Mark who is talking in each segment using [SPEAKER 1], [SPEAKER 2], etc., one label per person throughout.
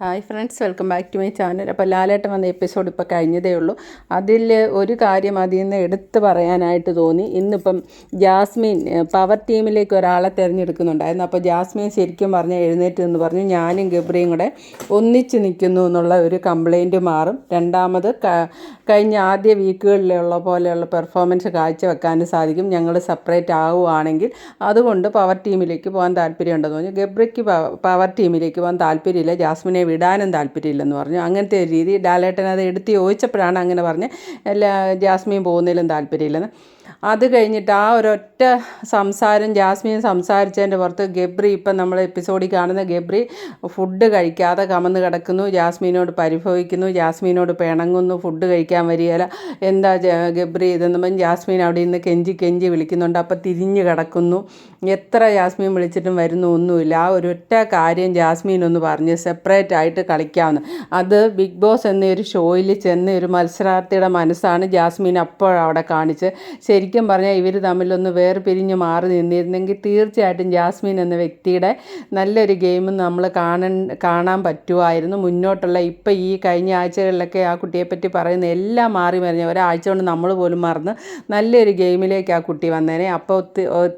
[SPEAKER 1] Hi friends welcome back to my channel. അപ്പോൾ ലാലേട്ടൻ വന്ന episode ഇപ്പോൾ കഴിഞ്ഞതേ ഉള്ളൂ. അതിൽ ഒരു കാര്യം അതിൽ നിന്ന് എടുത്ത് പറയാനായിട്ട് തോന്നി. ഇന്നിപ്പം ജാസ്മിൻ പവർ ടീമിലേക്ക് ഒരാളെ തിരഞ്ഞെടുക്കുന്നുണ്ടായിരുന്നു. അപ്പോൾ ജാസ്മിൻ ശരിക്കും പറഞ്ഞാൽ എഴുന്നേറ്റ് എന്ന് പറഞ്ഞു ഞാനും ഗബ്രിയും കൂടെ ഒന്നിച്ച് നിൽക്കുന്നു എന്നുള്ള ഒരു കംപ്ലൈന്റ് മാറും. രണ്ടാമത് കഴിഞ്ഞ ആദ്യ വീക്കുകളിലുള്ള പോലെയുള്ള പെർഫോമൻസ് കാഴ്ചവെക്കാനും സാധിക്കും. ഞങ്ങൾ സെപ്പറേറ്റ് ആവുകയാണെങ്കിൽ അതുകൊണ്ട് പവർ ടീമിലേക്ക് പോകാൻ താല്പര്യമുണ്ടെന്ന് പറഞ്ഞു. ഗബ്രിക്ക് പവർ ടീമിലേക്ക് പോകാൻ താല്പര്യമില്ല. ജാസ്മിനെ വിടാനും താല്പര്യമില്ലെന്ന് പറഞ്ഞു. അങ്ങനത്തെ ഒരു രീതി ഡാലേട്ടൻ അത് എടുത്ത് ചോദിച്ചപ്പോഴാണ് അങ്ങനെ പറഞ്ഞ് എല്ലാ ജാസ്മിയും പോകുന്നതിലും താല്പര്യമില്ലെന്ന്. അത് കഴിഞ്ഞിട്ട് ആ ഒരൊറ്റ സംസാരം ജാസ്മിൻ സംസാരിച്ചതിന്റെ പുറത്ത് ഗബ്രി ഇപ്പം നമ്മൾ എപ്പിസോഡിൽ കാണുന്ന ഗബ്രി ഫുഡ് കഴിക്കാതെ കമന്ന് കിടക്കുന്നു ജാസ്മിനോട് പരിഭവിക്കുന്നു ജാസ്മിനോട് പിണങ്ങുന്നു ഫുഡ് കഴിക്കാൻ വരികയില്ല. എന്താ ഗബ്രി ഇതെന്ന് പറഞ്ഞ് ജാസ്മിൻ അവിടെ നിന്ന് കെഞ്ചി കെഞ്ചി വിളിക്കുന്നുണ്ട്. അപ്പം തിരിഞ്ഞു കിടക്കുന്നു. എത്ര ജാസ്മിൻ വിളിച്ചിട്ടും വരുന്നു ഒന്നുമില്ല ആ ഒരൊറ്റ കാര്യം ജാസ്മിൻ ഒന്ന് പറഞ്ഞ് സെപ്പറേറ്റ് ആയിട്ട് കളിക്കാവുന്ന. അത് ബിഗ് ബോസ് എന്നൊരു ഷോയിൽ ചെന്ന ഒരു മത്സരാർത്ഥിയുടെ മനസ്സാണ് ജാസ്മിൻ അപ്പോഴവിടെ കാണിച്ച് ശരിക്കും പറഞ്ഞാൽ ഇവർ തമ്മിലൊന്ന് വേർപിരിഞ്ഞ് മാറി നിന്നിരുന്നെങ്കിൽ തീർച്ചയായിട്ടും ജാസ്മിൻ എന്ന വ്യക്തിയുടെ നല്ലൊരു ഗെയിം നമ്മൾ കാണാൻ കാണാൻ പറ്റുമായിരുന്നു. മുന്നോട്ടുള്ള ഇപ്പം ഈ കഴിഞ്ഞ ആഴ്ചകളിലൊക്കെ ആ കുട്ടിയെപ്പറ്റി പറയുന്ന എല്ലാം മാറി മറിഞ്ഞ ഒരാഴ്ച കൊണ്ട് നമ്മൾ പോലും മറന്ന് നല്ലൊരു ഗെയിമിലേക്ക് ആ കുട്ടി വന്നേനെ. അപ്പോൾ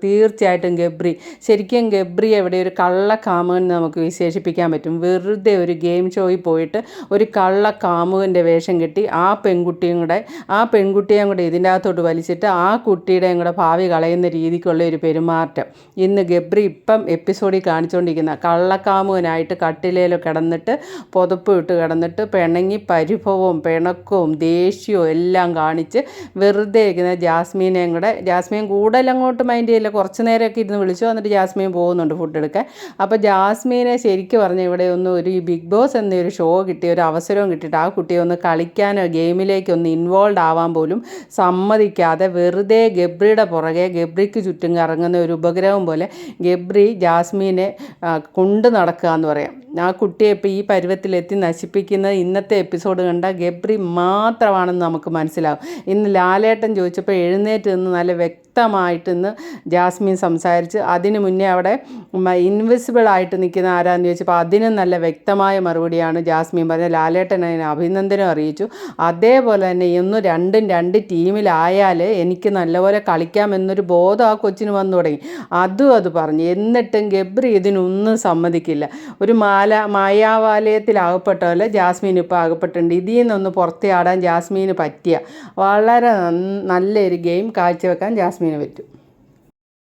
[SPEAKER 1] തീർച്ചയായിട്ടും ഗബ്രി. ശരിക്കും ഗബ്രി എവിടെ ഒരു കള്ളക്കാമെന്ന് നമുക്ക് വിശേഷിപ്പിക്കാൻ പറ്റും. വെറുതെ ഒരു ഗെയിം ഷോയിൽ പോയിട്ട് ഒരു കള്ള കാമുകന്റെ വേഷം കെട്ടി ആ പെൺകുട്ടിയും കൂടെ ആ പെൺകുട്ടിയും കൂടെ ഇതിന്റെ അകത്തോട്ട് വലിച്ചിട്ട് ആ കുട്ടിയുടെയും കൂടെ ഭാവി കളയുന്ന രീതിക്കുള്ള ഒരു പെരുമാറ്റം. ഇന്ന് ഗബ്രി ഇപ്പം എപ്പിസോഡിൽ കാണിച്ചുകൊണ്ടിരിക്കുന്ന കള്ളക്കാമുകനായിട്ട് കട്ടിലേൽ കിടന്നിട്ട് പുതപ്പ് ഇട്ട് കിടന്നിട്ട് പിണങ്ങി പരിഭവവും പിണക്കവും ദേഷ്യവും എല്ലാം കാണിച്ച് വെറുതെ ഇരിക്കുന്ന ജാസ്മീനെയും കൂടെ ജാസ്മീൻ കൂടുതൽ അങ്ങോട്ട് മൈൻഡ് ചെയ്യില്ല. കുറച്ച് നേരമൊക്കെ ഇരുന്ന് വിളിച്ചു എന്നിട്ട് ജാസ്മീൻ പോകുന്നുണ്ട് ഫുഡ് എടുക്കാൻ. അപ്പോൾ ജാസ്മീനെ ശരിക്കും പറഞ്ഞ ഇവിടെ ഒന്നും ഒരു ബിഗ് ബോസ് എന്നൊരു ഷോ കിട്ടിയ ഒരു അവസരവും കിട്ടിയിട്ട് ആ കുട്ടിയെ ഒന്ന് കളിക്കാനോ ഗെയിമിലേക്ക് ഒന്ന് ഇൻവോൾവ് ആവാൻ പോലും സമ്മതിക്കാതെ വെറുതെ ഗബ്രിയുടെ പുറകെ ഗബ്രിക്ക് ചുറ്റും കറങ്ങുന്ന ഒരു ഉപഗ്രഹം പോലെ ഗബ്രി ജാസ്മീനെ കൊണ്ട് നടക്കുക എന്ന് പറയാം. ആ കുട്ടിയെ ഇപ്പോൾ ഈ പരുവത്തിലെത്തി നശിപ്പിക്കുന്നത് ഇന്നത്തെ എപ്പിസോഡ് കണ്ട ഗബ്രി മാത്രമാണെന്ന് നമുക്ക് മനസ്സിലാവും. ഇന്ന് ലാലേട്ടൻ ചോദിച്ചപ്പോൾ എഴുന്നേറ്റ് നിന്ന് നല്ല വ്യക്തമായിട്ട് ഇന്ന് ജാസ്മിൻ സംസാരിച്ച് അതിന് മുന്നേ അവിടെ ഇൻവിസിബിൾ ആയിട്ട് നിൽക്കുന്ന ആരാന്ന് ചോദിച്ചപ്പോൾ അതിനും നല്ല വ്യക്തമായ മറുപടിയാണ് ജാസ്മിൻ പറഞ്ഞത്. ലാലേട്ടൻ അതിന് അഭിനന്ദനം അറിയിച്ചു. അതേപോലെ തന്നെ ഇന്ന് രണ്ടും രണ്ട് ടീമിലായാൽ എനിക്ക് നല്ലപോലെ കളിക്കാമെന്നൊരു ബോധം ആ കൊച്ചിന് വന്നു തുടങ്ങി. അതും അത് പറഞ്ഞു. എന്നിട്ടും ഗബ്രി ഇതിനൊന്നും സമ്മതിക്കില്ല. ഒരു മാല മായാവാലയത്തിലാകപ്പെട്ട പോലെ ജാസ്മീൻ ഇപ്പോൾ ആകപ്പെട്ടിട്ടുണ്ട്. ഇതിൽ നിന്നൊന്ന് ആടാൻ ജാസ്മിന് പറ്റിയ വളരെ നല്ലൊരു ഗെയിം കാഴ്ചവെക്കാൻ ജാസ്മീന് പറ്റും.